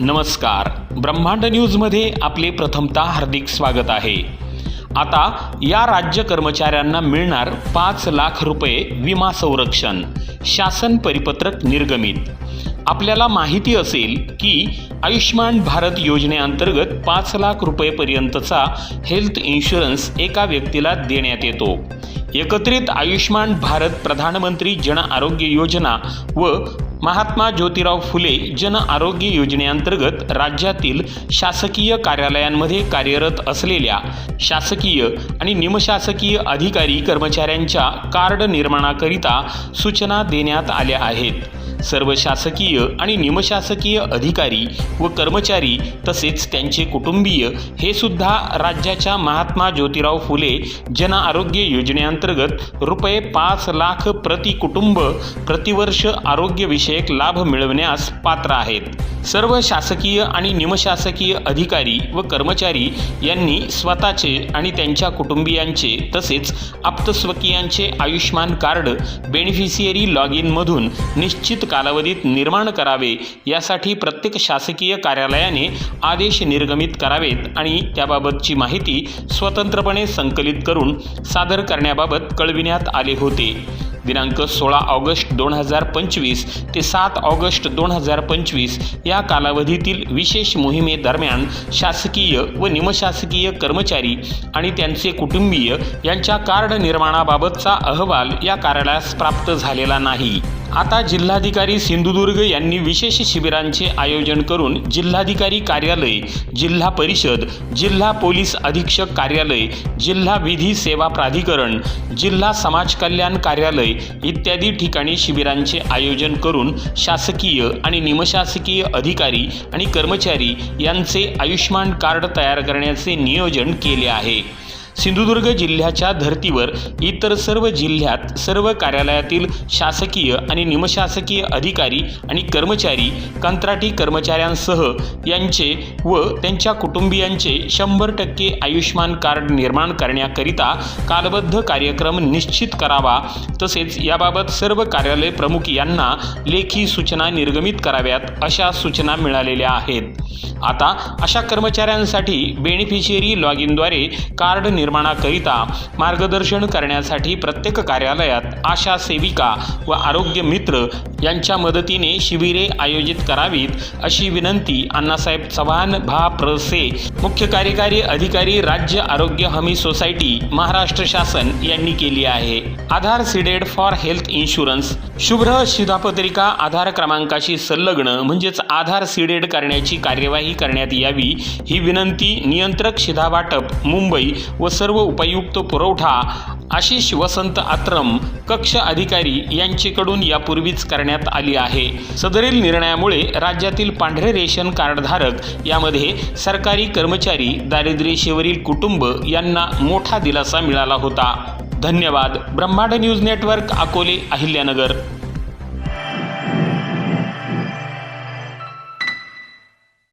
नमस्कार. ब्रह्मांड न्यूजमध्ये आपले प्रथमतः हार्दिक स्वागत आहे. आता या राज्य कर्मचाऱ्यांना मिळणार पाच लाख रुपये विमा संरक्षण शासन परिपत्रक निर्गमित. आपल्याला माहिती असेल की आयुष्मान भारत योजनेअंतर्गत पाच लाख रुपयेपर्यंतचा हेल्थ इन्शुरन्स एका व्यक्तीला देण्यात येतो. एकत्रित आयुष्मान भारत प्रधानमंत्री जन आरोग्य योजना व महात्मा ज्योतिराव फुले जन आरोग्य योजनेअंतर्गत राज्यातील शासकीय कार्यालयांमध्ये कार्यरत असलेल्या शासकीय आणि निमशासकीय अधिकारी कर्मचाऱ्यांच्या कार्ड निर्माणाकरिता सूचना देण्यात आल्या आहेत. सर्व शासकीय आणि निमशासकीय अधिकारी व कर्मचारी तसेच त्यांचे कुटुंबीय हे सुद्धा राज्याच्या महात्मा ज्योतिराव फुले जन आरोग्य योजनेअंतर्गत रुपये पाच लाख प्रति कुटुंब प्रतिवर्ष आरोग्यविषयक लाभ मिळवण्यास पात्र आहेत. सर्व शासकीय आणि निमशासकीय अधिकारी व कर्मचारी यांनी स्वतःचे आणि त्यांच्या कुटुंबियांचे तसेच आप्तस्वकीयांचे आयुष्यमान कार्ड बेनिफिशियरी लॉग इनमधून निश्चित कालावधीत निर्माण करावे यासाठी प्रत्येक शासकीय कार्यालयाने आदेश निर्गमित करावेत आणि त्याबाबतची माहिती स्वतंत्रपणे संकलित करून सादर करण्याबाबत कळविण्यात आले होते. दिनांक सोळा ऑगस्ट दोन हजार पंचवीस ते सात ऑगस्ट दोन हजार पंचवीस या कालावधीतील विशेष मोहिमेदरम्यान शासकीय व निमशासकीय कर्मचारी आणि त्यांचे कुटुंबीय यांच्या कार्ड निर्माणाबाबतचा अहवाल या कार्यालयास प्राप्त झालेला नाही. आता जिल्हाधिकारी सिंधुदुर्ग यांनी विशेष शिबिरांचे आयोजन करून जिल्हाधिकारी कार्यालय जिल्हा परिषद जिल्हा पोलीस अधीक्षक कार्यालय जिल्हा विधी सेवा प्राधिकरण जिल्हा समाज कल्याण कार्यालय इत्यादी ठिकाणी शिबिरांचे आयोजन करून शासकीय आणि निमशासकीय अधिकारी आणि कर्मचारी यांचे आयुष्यमान कार्ड तयार करण्याचे नियोजन केले आहे. सिंधुदुर्ग जिल्ह्याच्या धर्तीवर इतर सर्व जिल्ह्यात सर्व कार्यालयातील शासकीय आणि निमशासकीय अधिकारी आणि कर्मचारी कंत्राटी कर्मचाऱ्यांसह यांचे व त्यांच्या कुटुंबियांचे शंभर टक्के आयुष्यमान कार्ड निर्माण करण्याकरिता कालबद्ध कार्यक्रम निश्चित करावा. तसेच याबाबत सर्व कार्यालय प्रमुख यांना लेखी सूचना निर्गमित कराव्यात अशा सूचना मिळालेल्या आहेत. आता अशा कर्मचाऱ्यांसाठी बेनिफिशियरी लॉग इनद्वारे कार्ड निर्माणाकरिता मार्गदर्शन करण्यासाठी प्रत्येक कार्यालयात आशा सेविका व आरोग्य मित्र यांच्या मदतीने शिबिरे आयोजित करावीत अशी विनंती अण्णासाहेब चव्हाण भा. प्र से मुख्य कार्यकारी अधिकारी राज्य आरोग्य हमी सोसायटी महाराष्ट्र शासन यांनी केली आहे. Aadhaar seeded for health insurance. शुभ्र शिधापत्रिका आधार क्रमांकाशी संलग्न म्हणजेच आधार सीडेड करण्याची कार्यवाही करण्यात यावी ही विनंती नियंत्रक शिधा वाटप मुंबई व सर्व उपयुक्त पुरवठा आशिष वसंत आत्रम कक्ष अधिकारी यांचेकडून यापूर्वीच करण्यात आली आहे. सदरील निर्णयामुळे राज्यातील पांढरे रेशन कार्डधारक यामध्ये सरकारी कर्मचारी दारिद्र्यशेवरील कुटुंब यांना मोठा दिलासा मिळाला होता. धन्यवाद. ब्रह्मांड न्यूज नेटवर्क अकोले अहिल्यानगर.